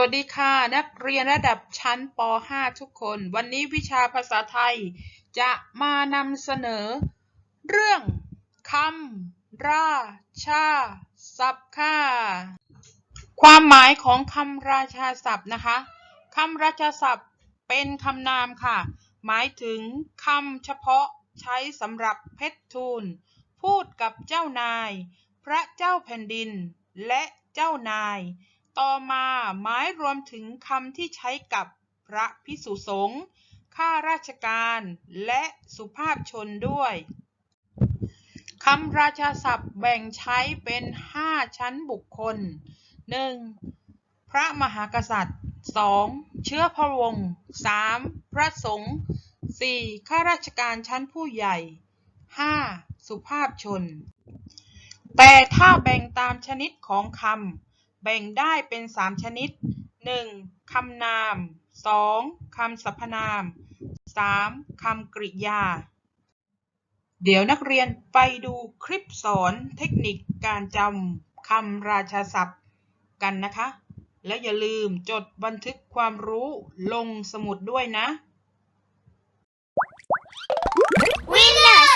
วัสดีค่ะ นักเรียนระดับชั้นป .5 ทุกคน วันนี้วิชาภาษาไทย จะมานำเสนอ เรื่องคำราชาศัพท์ค่ะความหมายของคำราชาศัพท์นะคะคำราชาศัพท์เป็นคำนามค่ะ หมายถึงคำเฉพาะใช้สำหรับเพชรทูล พูดกับเจ้านาย พระเจ้าแผ่นดิน และเจ้านาย ต่อมาหมายรวมถึงคำที่ใช้กับพระพิสุสงฆ์ข้าราชการและสุภาพชนด้วยคำราชาศัพท์แบ่งใช้เป็น 5 ชั้นบุคคล 1. พระมหากษัตริย์ 2. เชื้อพระวงศ์ 3. พระสงฆ์ 4. ข้าราชการชั้นผู้ใหญ่ 5. สุภาพชน แต่ถ้าแบ่งตามชนิดของคำ แบ่งได้เป็น 3 ชนิด 1. คำนาม 2. คำสรรพนาม 3. คำกริยา เดี๋ยวนักเรียนไปดูคลิปสอนเทคนิคการจำคำราชาศัพท์กันนะคะ และอย่าลืมจดบันทึกความรู้ลงสมุดด้วยนะ Winner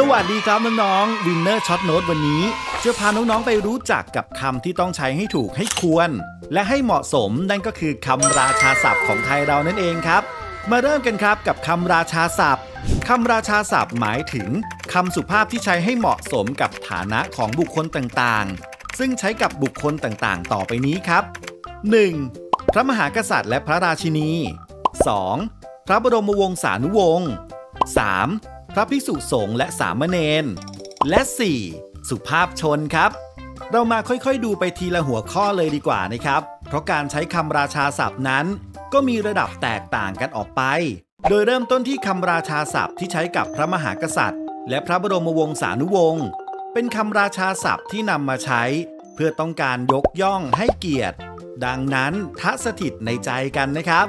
สวัสดีครับน้องๆ Winner Short Note วันนี้ จะพาน้องๆไปรู้จักกับคำที่ต้องใช้ให้ถูกให้ควร และให้เหมาะสมนั่นก็คือคำราชาศัพท์ของไทยเรานั่นเองครับ มาเริ่มกันครับกับคำราชาศัพท์คำราชาศัพท์หมายถึงคำสุภาพที่ใช้ให้เหมาะสมกับฐานะของบุคคลต่างๆ ซึ่งใช้กับบุคคลต่างๆ ต่อไปนี้ครับ 1. พระมหากษัตริย์และพระราชินี 2. พระบรมวงศานุวงศ์ 3. ระภิกษุสงฆ์และสามเณร และ 4. สุภาพชนครับ เรามาค่อยๆดูไปทีละหัวข้อเลยดีกว่านะครับ เพราะการใช้คำราชาศัพท์นั้น ก็มีระดับแตกต่างกันออกไป โดยเริ่มต้นที่คำราชาศัพท์ที่ใช้กับพระมหากษัตริย์ และพระบรมวงศานุวงศ์ เป็นคำราชาศัพท์ที่นำมาใช้ เพื่อต้องการยกย่องให้เกียรติ ดังนั้นทะสถิตในใจกันนะครับ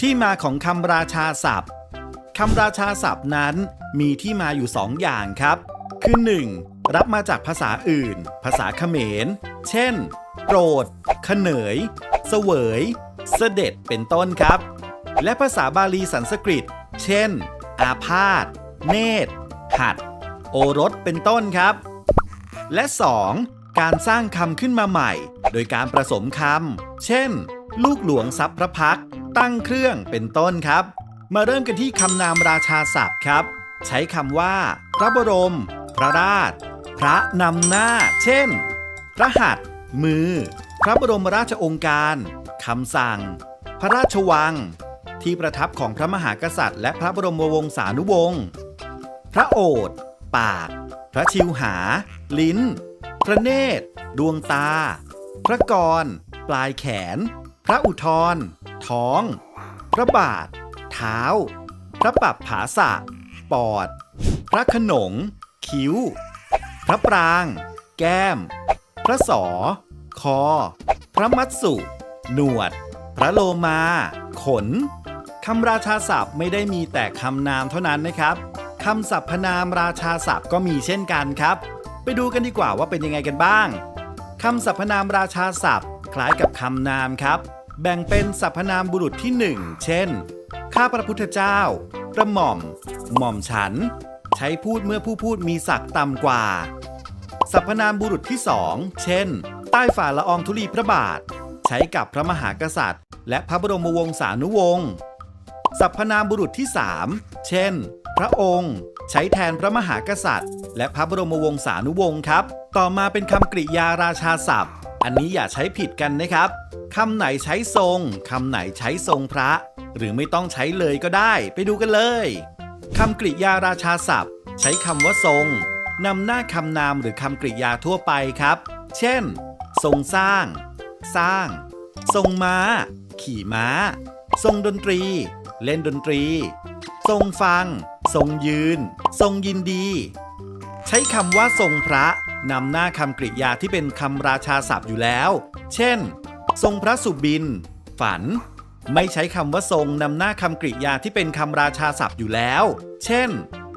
ที่มาของคำราชาศัพท์คำราชาศัพท์นั้น มีที่มาอยู่ 2 อย่างครับ คือ 1. รับมาจากภาษาอื่น ภาษาเขมร เช่นโปรดขเนยเสวย เสด็จเป็นต้นครับ และภาษาบาลีสันสกฤต เช่น อาพาธเนตรหัด โอรสเป็นต้นครับ และ 2. การสร้างคำขึ้นมาใหม่ โดยการผสมคำ เช่น ลูกหลวงทรัพย์พระพักตั้งเครื่องเป็นต้นครับ มาเริ่มกันที่คำนามราชาศัพท์ครับ ใช้คำว่า พระบรม พระราช พระนำหน้า เช่น พระหัตถ์มือ พระบรมราชองค์การคำสั่ง พระราชวัง ที่ประทับของพระมหากษัตริย์ และพระบรมวงศานุวงศ์พระโอษฐ์ปาก พระชิวหา ลิ้น พระเนตร ดวงตา พระกร ปลายแขน พระอุทธรท้อง พระบาท เท้า พระปับผาสะ ปอด พระขนง คิ้ว พระปราง แก้ม พระสอ คอ พระมัตสุ หนวด พระโลมา ขน คำราชาศัพท์ไม่ได้มีแต่คำนามเท่านั้นนะครับ คำสรรพนามราชาศัพท์ก็มีเช่นกันครับ ไปดูกันดีกว่าว่าเป็นยังไงกันบ้าง คำสรรพนามราชาศัพท์ คล้ายกับคำนามครับ แบ่งเป็นสรรพนามบุรุษที่หนึ่งเช่น ข้าพระพุทธเจ้า กระหม่อม หม่อมฉัน ใช้พูดเมื่อผู้พูดมีศักดิ์ต่ำกว่า สรรพนามบุรุษที่สอง เช่น ใต้ฝ่าละอองธุลีพระบาท ใช้กับพระมหากษัตริย์ และพระบรมวงศานุวงศ์ สรรพนามบุรุษที่สาม เช่น พระองค์ ใช้แทนพระมหากษัตริย์ และพระบรมวงศานุวงศ์ครับ ต่อมาเป็นคำกริยาราชาศัพท์ อันนี้อย่าใช้ผิดกันนะครับคำไหนใช้ทรงคำไหนใช้ทรงพระ หรือไม่ต้องใช้เลยก็ได้ ไปดูกันเลยคำกริยาราชาศัพท์ ใช้คำว่าทรงนำหน้าคำนามหรือคำกริยาทั่วไปครับ เช่น ทรงสร้าง สร้าง ทรงม้า ขี่ม้า ทรงดนตรี เล่นดนตรี ทรงฟัง ทรงยืน ทรงยินดี ใช้คำว่าทรงพระ นำหน้าคำกริยาที่เป็นคำราชาศัพท์อยู่แล้ว เช่น ทรงพระสุบิน ฝัน ไม่ใช้คำว่าทรงนำหน้าคำกริยาที่เป็นคำราชาศัพท์อยู่แล้ว เช่น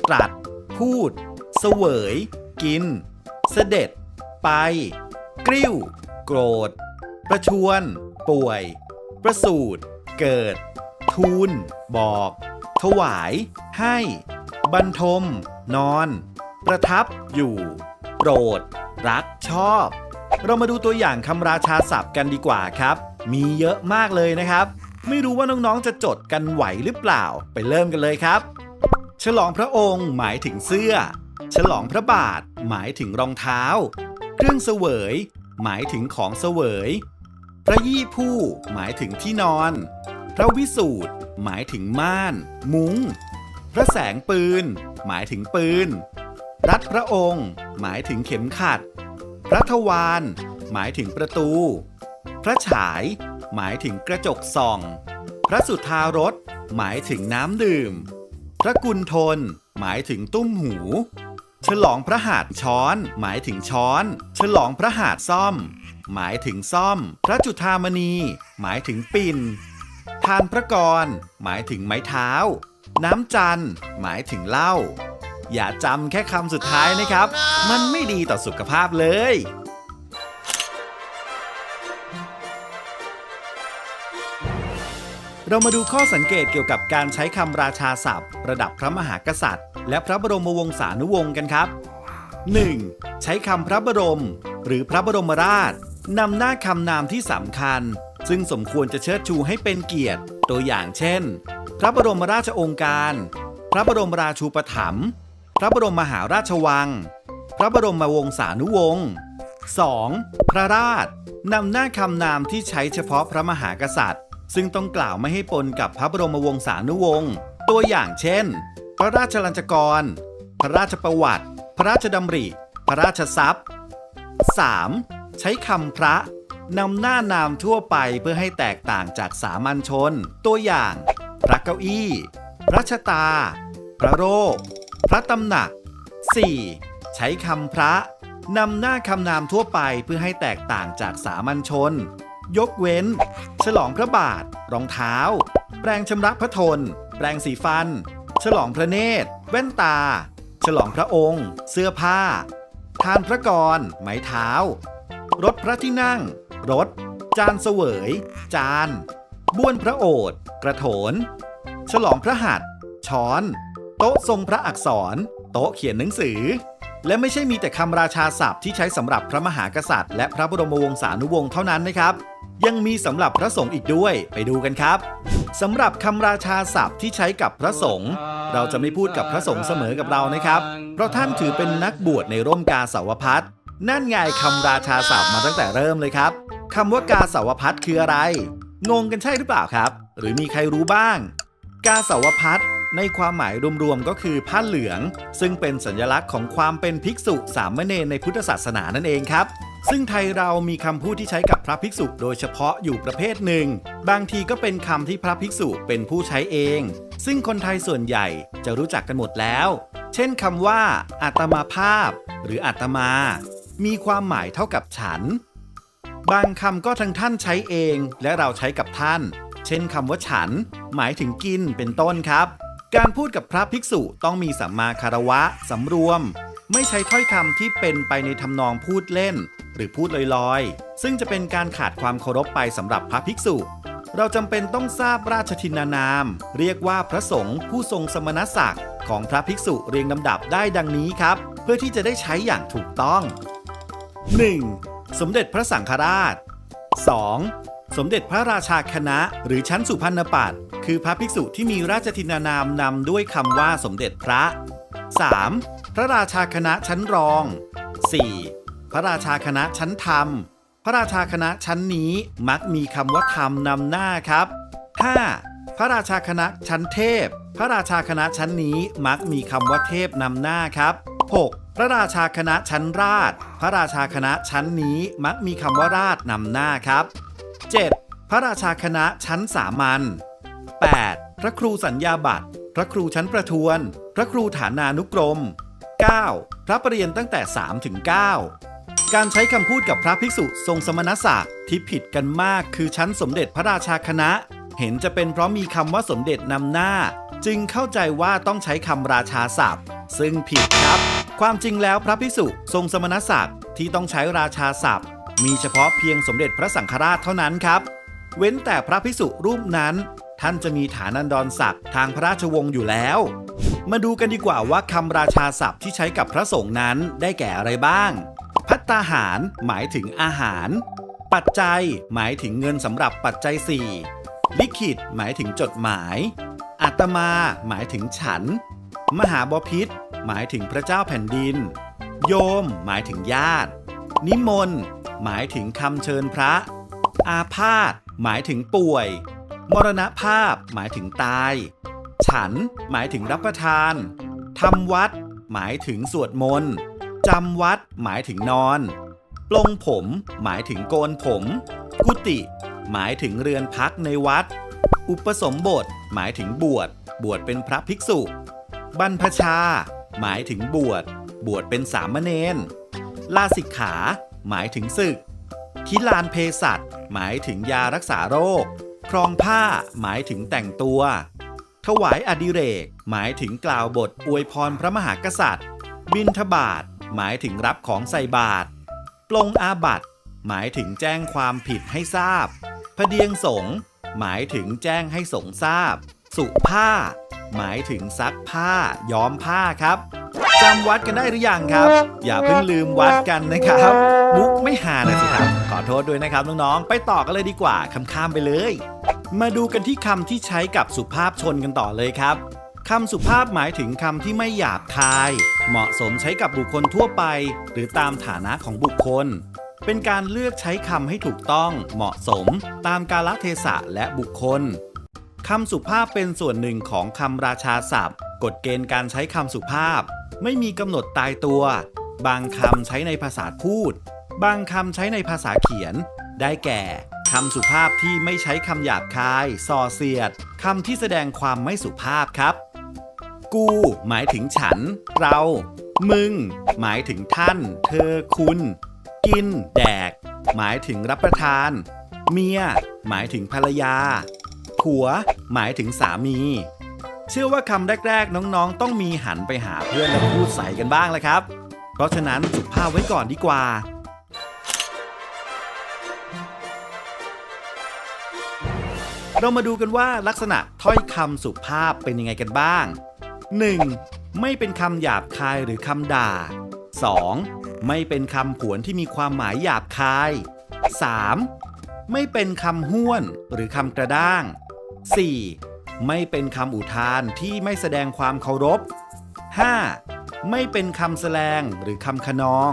ตรัส พูด เสวย กิน เสด็จ ไป กริ้ว โกรธ ประชวน ป่วย ประสูติเกิด ทูล บอก ถวาย ให้ บรรทม นอน ประทับอยู่ ปรด รักชอบ เรามาดูตัวอย่างคำราชาศัพท์กันดีกว่าครับ มีเยอะมากเลยนะครับ ไม่รู้ว่าน้องๆจะจดกันไหวหรือเปล่า ไปเริ่มกันเลยครับ ฉลองพระองค์หมายถึงเสื้อ ฉลองพระบาท หมายถึงรองเท้า เครื่องเสวย หมายถึงของเสวย พระยี่ผู้ หมายถึงที่นอน พระวิสูตรหมายถึงม่าน มุง้ง พระแสงปืน หมายถึงปืน รัฐพระองค์ หมายถึงเข็มขัดระทวารหมายถึงประตู พระฉาย หมายถึงกระจกส่อง พระสุธารส หมายถึงน้ำดื่ม พระกุณฑลหมายถึงตุ้มหู ฉลองพระหาดช้อน หมายถึงช้อน ฉลองพระหาดซ่อม หมายถึงซ่อม พระจุธามณี หมายถึงปิ่นทานพระกร หมายถึงไม้เท้า น้ำจัน หมายถึงเหล้า อย่าจำแค่คำสุดท้ายนะครับ มันไม่ดีต่อสุขภาพเลย เรามาดูข้อสังเกตเกี่ยวกับการใช้คำราชาศัพท์ ระดับพระมหากษัตริย์ และพระบรมวงศานุวงศ์กันครับ 1. ใช้คำพระบรม หรือพระบรมราชนำหน้าคำนามที่สำคัญ ซึ่งสมควรจะเชิดชูให้เป็นเกียรติ ตัวอย่างเช่น พระบรมราชโองการ พระบรมราชูปถัมภ์ พระบรมมหาราชวัง พระบรมวงศานุวงศ์ 2. พระราชนำหน้าคำนามที่ใช้เฉพาะพระมหากษัตริย์ ซึ่งต้องกล่าวไม่ให้ปนกับพระบรมวงศานุวงศ์ ตัวอย่างเช่น พระราชลัญจกร พระราชประวัติ พระราชดำริ พระราชทรัพย์ 3. ใช้คำพระนำหน้านามทั่วไปเพื่อให้แตกต่างจากสามัญชน ตัวอย่าง พระเก้าอี้ พระชะตา พระโรค พระตำหนัก 4. ใช้คำพระนำหน้าคำนามทั่วไปเพื่อให้แตกต่างจากสามัญชน ยกเว้น ฉลองพระบาท รองเท้า แปรงชำระพระทน แปรงสีฟัน ฉลองพระเนตร แว่นตา ฉลองพระองค์ เสื้อผ้า ทานพระกร ไม้เท้า รถพระที่นั่ง รถ จานเสวย จาน บ้วนพระโอษฐ์กระโถน ฉลองพระหัตถ์ช้อน โต๊ะทรงพระอักษร โต๊ะเขียนหนังสือ และไม่ใช่มีแต่คำราชาศัพท์ที่ใช้สำหรับพระมหากษัตริย์ และพระบรมวงศานุวงศ์เท่านั้นนะครับ ยังมีสำหรับพระสงฆ์อีกด้วยไปดูกันครับสำหรับคำราชาศัพท์ที่ใช้กับพระสงฆ์เราจะไม่พูดกับพระสงฆ์เสมอกับเรานะครับ เพราะท่านถือเป็นนักบวชในร่มกาสาวพัดนั่นไงคำราชาศัพท์มาตั้งแต่เริ่มเลยครับคำว่ากาสาวพัดคืออะไร งงกันใช่หรือเปล่าครับ หรือมีใครรู้บ้าง กาสาวพัด ในความหมายรวมๆก็คือผ้าเหลือง ซึ่งเป็นสัญลักษณ์ของความเป็นภิกษุสามเณรในพุทธศาสนานั่นเองครับ ซึ่งไทยเรามีคำพูดที่ใช้กับพระภิกษุโดยเฉพาะอยู่ประเภทหนึ่ง บางทีก็เป็นคำที่พระภิกษุเป็นผู้ใช้เอง ซึ่งคนไทยส่วนใหญ่จะรู้จักกันหมดแล้ว เช่นคำว่าอาตมาภาพ หรืออาตมา มีความหมายเท่ากับฉัน บางคำก็ทั้งท่านใช้เองและเราใช้กับท่าน เช่นคำว่าฉัน หมายถึงกินเป็นต้นครับ การพูดกับพระภิกษุต้องมีสัมมาคารวะสำรวม ไม่ใช้ถ้อยคำที่เป็นไปในทำนองพูดเล่น หรือพูดลอยๆ ซึ่งจะเป็นการขาดความเคารพไปสำหรับพระภิกษุ เราจำเป็นต้องทราบราชทินานาม เรียกว่าพระสงฆ์ผู้ทรงสมณศักดิ์ของพระภิกษุเรียงลำดับได้ดังนี้ครับ เพื่อที่จะได้ใช้อย่างถูกต้อง 1. สมเด็จพระสังฆราช 2. สมเด็จพระราชาคณะ หรือชั้นสุพรรณปัตย์คือพระภิกษุที่มีราชทินานามนำด้วยคำว่าสมเด็จพระ 3. พระราชาคณะชั้นรอง 4. พระราชาคณะชั้นธรรม พระราชาคณะชั้นนี้มักมีคำว่าธรรมนำหน้าครับ 5. พระราชาคณะชั้นเทพ พระราชาคณะชั้นนี้มักมีคำว่าเทพนำหน้าครับ 6. พระราชาคณะชั้นราช พระราชาคณะชั้นนี้มักมีคำว่าราชนำหน้าครับ 7. พระราชาคณะชั้นสามัญ 8. พระครูสัญญาบัตร พระครูชั้นประทวน พระครูฐานานุกรม 9. พระประเรียนตั้งแต่ 3 ถึง 9 การใช้คำพูดกับพระภิกษุทรงสมณศักดิ์ที่ผิดกันมากคือชั้นสมเด็จพระราชาคณะ เห็นจะเป็นเพราะมีคำว่าสมเด็จนำหน้า จึงเข้าใจว่าต้องใช้คำราชาศัพท์ ซึ่งผิดครับ ความจริงแล้วพระพิสุทรงสมณศักดิ์ที่ต้องใช้ราชาศัพท์ มีเฉพาะเพียงสมเด็จพระสังฆราชเท่านั้นครับ เว้นแต่พระพิสุรูปนั้น ท่านจะมีฐานันดรศักดิ์ทางพระราชวงศ์อยู่แล้ว มาดูกันดีกว่าว่าคำราชาศัพท์ที่ใช้กับพระสงฆ์นั้นได้แก่อะไรบ้าง พัตตาหาร หมายถึงอาหาร ปัจจัย หมายถึงเงินสำหรับปัจจัยสี่ลิขิต หมายถึงจดหมายอาตมา หมายถึงฉัน มหาบพิษหมายถึงพระเจ้าแผ่นดิน โยม หมายถึงญาติ นิมนต์ หมายถึงคำเชิญพระ อาพาธหมายถึงป่วย มรณภาพหมายถึงตาย ฉันหมายถึงรับประทานทำวัด หมายถึงสวดมนต์จำวัด หมายถึงนอนปลงผม หมายถึงโกนผม กุฏิหมายถึงเรือนพักในวัด อุปสมบท หมายถึงบวช บวชเป็นพระภิกษุ บรรพชา หมายถึงบวช บวชเป็นสามเณรลาสิกขา หมายถึงศึก คิลานเพสัตหมายถึงยารักษาโรค ครองผ้า หมายถึงแต่งตัว ถวายอดิเรก หมายถึงกล่าวบทอวยพรพระมหากษัตริย์ บินทบาทหมายถึงรับของใส่บาตรปลงอาบัตหมายถึงแจ้งความผิดให้ทราบ พเดียงสง หมายถึงแจ้งให้สงทราบ สุผ้า หมายถึงซักผ้า ย้อมผ้าครับ จำวัดกันได้หรือยังครับ อย่าเพิ่งลืมวัดกันนะครับมุกไม่หานะสิครับ ขอโทษด้วยนะครับน้องๆ ไปต่อกันเลยดีกว่าคำข้ามไปเลย มาดูกันที่คำที่ใช้กับสุภาพชนกันต่อเลยครับคำสุภาพหมายถึงคำที่ไม่หยาบคาย เหมาะสมใช้กับบุคคลทั่วไป หรือตามฐานะของบุคคล เป็นการเลือกใช้คำให้ถูกต้อง เหมาะสม ตามกาลเทศะและบุคคลคำสุภาพเป็นส่วนหนึ่งของคำราชาศัพท์ กฎเกณฑ์การใช้คำสุภาพ ไม่มีกำหนดตายตัว บางคำใช้ในภาษาพูด บางคำใช้ในภาษาเขียน ได้แก่คำสุภาพที่ไม่ใช้คำหยาบคายส่อเสียดคำที่แสดงความไม่สุภาพครับ กู หมายถึงฉัน เรา มึง หมายถึงท่าน เธอคุณ กิน แดก หมายถึงรับประทาน เมีย หมายถึงภรรยา ผัว หมายถึงสามี เชื่อว่าคำแรก ๆ น้องๆ ต้องมีหันไปหาเพื่อนแล้วพูดใส่กันบ้างแหละครับ เพราะฉะนั้นสุภาพไว้ก่อนดีกว่า เรามาดูกันว่าลักษณะถ้อยคำสุภาพเป็นยังไงกันบ้าง 1. ไม่เป็นคำหยาบคายหรือคำด่า 2. ไม่เป็นคำผวนที่มีความหมายหยาบคาย 3. ไม่เป็นคำห้วนหรือคำกระด้าง 4. ไม่เป็นคำอุทานที่ไม่แสดงความเคารพ 5. ไม่เป็นคำแสลงหรือคำขนอง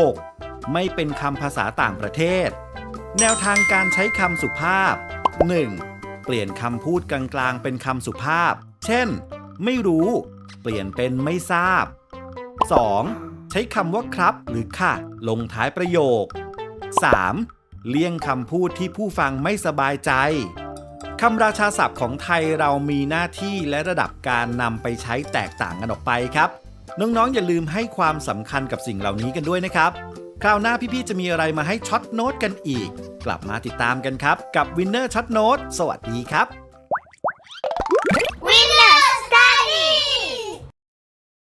6. ไม่เป็นคำภาษาต่างประเทศ แนวทางการใช้คำสุภาพ 1. เปลี่ยนคำพูดกลางๆ เป็นคำสุภาพ เช่น ไม่รู้ เปลี่ยนเป็นไม่ทราบ 2. ใช้คำว่าครับ หรือค่ะ ลงท้ายประโยค 3. เลี่ยงคำพูดที่ผู้ฟังไม่สบายใจ คำราชาศัพท์ของไทยเรามีหน้าที่และระดับการนำไปใช้แตกต่างกันออกไปครับ น้องๆอย่าลืมให้ความสำคัญกับสิ่งเหล่านี้กันด้วยนะครับ คราวหน้าพี่ๆจะมีอะไรมาให้ช็อตโน้ตกันอีก กลับมาติดตามกันครับ กับ Winner ช็อตโน้ตสวัสดีครับ